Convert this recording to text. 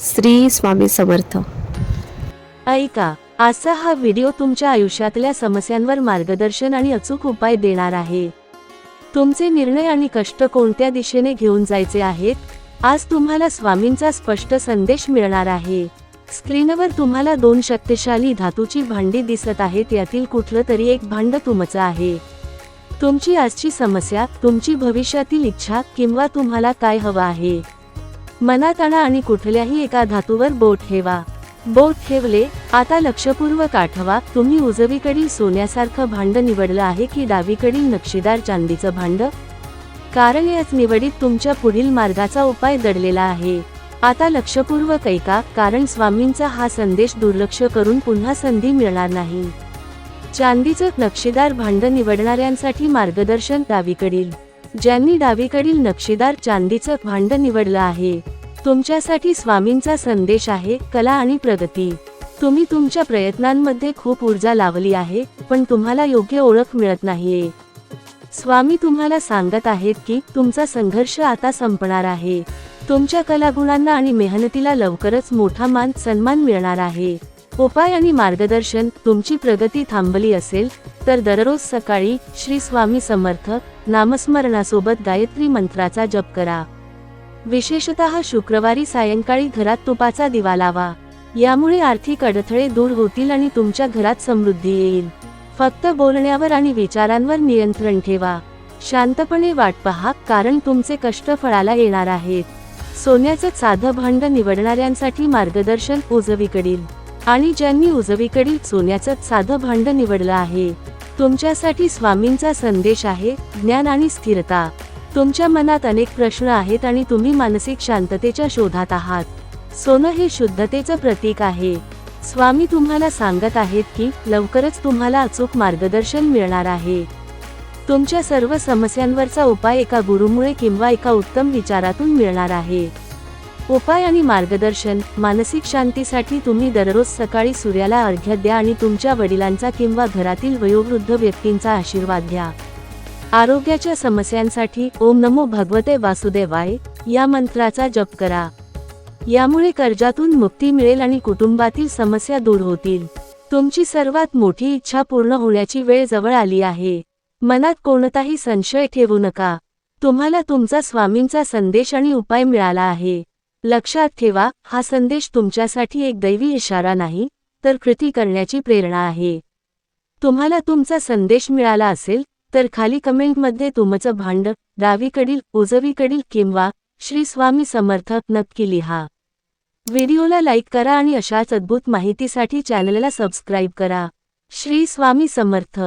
श्री स्वामी समर्थ. ऐका आजचा हा व्हिडिओ तुमच्या आयुष्यातल्या समस्यांवर मार्गदर्शन आणि अचूक उपाय देणार आहे. तुमचे निर्णय आणि कष्ट कोणत्या दिशेने घेऊन जायचे आहेत? आज तुम्हाला स्वामींचा स्पष्ट संदेश मिळणार आहे. स्क्रीनवर तुम्हाला दोन शक्तिशाली धातूची भांडी दिसत आहेत यातील कुठलं तरी एक भांड तुमचं आहे. तुमची आजची समस्या तुमची भविष्यातील इच्छा किंवा तुम्हाला काय हवं आहे? मनात आणा आणि कुठल्याही एका धातूवर बोट ठेवा. बोट ठेवले आता लक्षपूर्वक आठवा तुम्ही उजवीकडील सोन्यासारखं भांड निवडलं आहे की डावीकडील नक्षीदार चांदीचं भांड? कारण याच निवडीत तुमच्या पुढील मार्गाचा उपाय दडलेला आहे. आता लक्षपूर्वक ऐका कारण स्वामींचा हा संदेश दुर्लक्ष करून पुन्हा संधी मिळणार नाही. चांदीचं नक्षीदार भांड निवडणाऱ्यांसाठी मार्गदर्शन डावीकडील. ज्यांनी डावीकडील नक्षीदार चांदीचं भांड निवडलं आहे. तुमच्यासाठी स्वामींचा संदेश आहे कला आणि प्रगती. तुम्ही तुमच्या प्रयत्नांमध्ये खूप ऊर्जा लावली आहे पण तुम्हाला योग्य ओळख मिळत नाहीये. स्वामी तुम्हाला सांगत आहेत की तुमचा संघर्ष आता संपणार आहे. तुमच्या कलागुणांना आणि मेहनतीला लवकरच मोठा मान सन्मान मिळणार आहे. उपाय आणि मार्गदर्शन तुमची प्रगती थांबली असेल तर दररोज सकाळी श्री स्वामी समर्थ नामस्मरणासोबत गायत्री मंत्राचा जप करा. विशेषतः शुक्रवारी सायंकाळी घरात तुपाचा दिवा लावा. यामुळे आर्थिक अडथळे दूर होतील आणि तुमच्या घरात समृद्धी येईल. फक्त बोलण्यावर आणि विचारांवर नियंत्रण ठेवा. शांतपणे वाट पहा कारण तुमचे कष्ट फळाला येणार आहेत. सोन्याचं साधं भांड निवडणाऱ्यांसाठी मार्गदर्शन उजवीकडील. आणि ज्यांनी उजवीकडील सोन्याचं साधं भांड निवडलं आहे तुमच्यासाठी स्वामींचा संदेश आहे ज्ञान आणि स्थिरता. तुमच्या मनात अनेक प्रश्न आहेत आणि तुम्ही मानसिक शांततेच्या शोधात आहात. सोनं हे शुद्धतेचं प्रतीक आहे. स्वामी तुम्हाला सांगत आहेत की लवकरच तुम्हाला अचूक मार्गदर्शन मिळणार आहे. तुमच्या सर्व समस्यांवरचा उपाय एका गुरुमुळे किंवा एका उत्तम विचारातून मिळणार आहे. उपाय आणि मार्गदर्शन मानसिक शांतीसाठी तुम्ही दररोज सकाळी सूर्याला अर्घ्य द्या आणि तुमच्या वडिलांचा किंवा घरातील वयोवृद्ध व्यक्तींचा आशीर्वाद घ्या. आरोग्याच्या समस्यांसाठी ओम नमो भगवते वासुदेवाय या मंत्राचा जप करा. यामुळे कर्जातून मुक्ती मिळेल आणि कुटुंबातील समस्या दूर होतील. तुमची सर्वात मोठी इच्छा पूर्ण होण्याची वेळ जवळ आली आहे. मनात कोणताही संशय ठेवू नका. तुम्हाला तुमचा स्वामींचा संदेश आणि उपाय मिळाला आहे. लक्षात ठेवा हा संदेश तुमच्यासाठी एक दैवी इशारा नाही तर कृती करण्याची प्रेरणा आहे. तुम्हाला तुमचा संदेश मिळाला असेल तर खाली कमेंटमध्ये तुमचं भांड डावीकडील उजवीकडील किंवा श्री स्वामी समर्थक नक्की लिहा. व्हिडिओला लाईक करा आणि अशाच अद्भुत माहितीसाठी चॅनलला सबस्क्राईब करा. श्री स्वामी समर्थ.